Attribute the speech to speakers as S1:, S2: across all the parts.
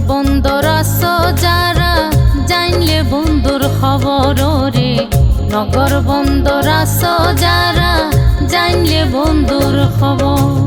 S1: বন্দর আস যারা জানলে বন্ধুর খবর রে নগর বন্দর আস যারা জানলে বন্ধুর খবর।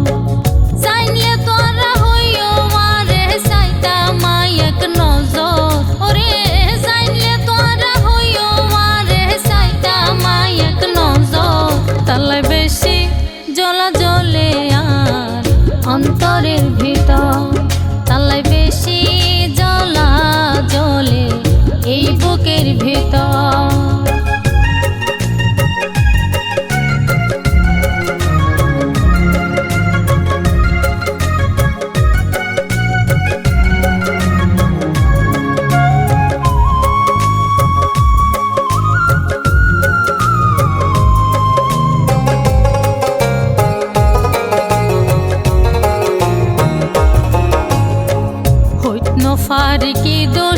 S1: নফার কি দোষান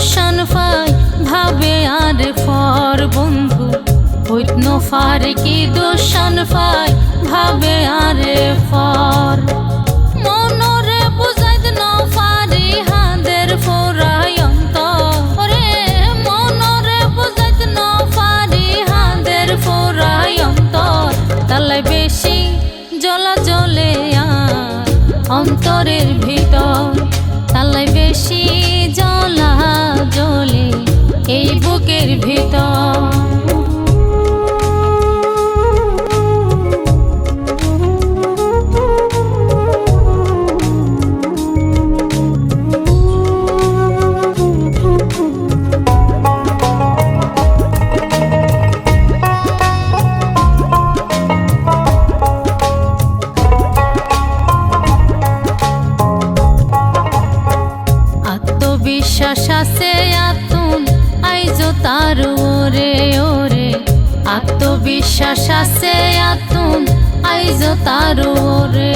S1: হইত নফার কি দোষান ফাই? ভাবে আর ফর। মনরে বুঝাইত নফারি হাদের ফোরাই অন্তর। ওরে মনরে বুঝাইত নফারি হাদের ফোরাই অন্তর। তালে বেশি জ্বলা জ্বলে আর অন্তরের ভিতর। তালাই বেশি জ্বলা জ্বলে এই বুকের ভিতর। আছে আতুন আইজো তার ওরে ওরে। আত্মবিশ্বাস আছে আতুন আইজো তার ওরে।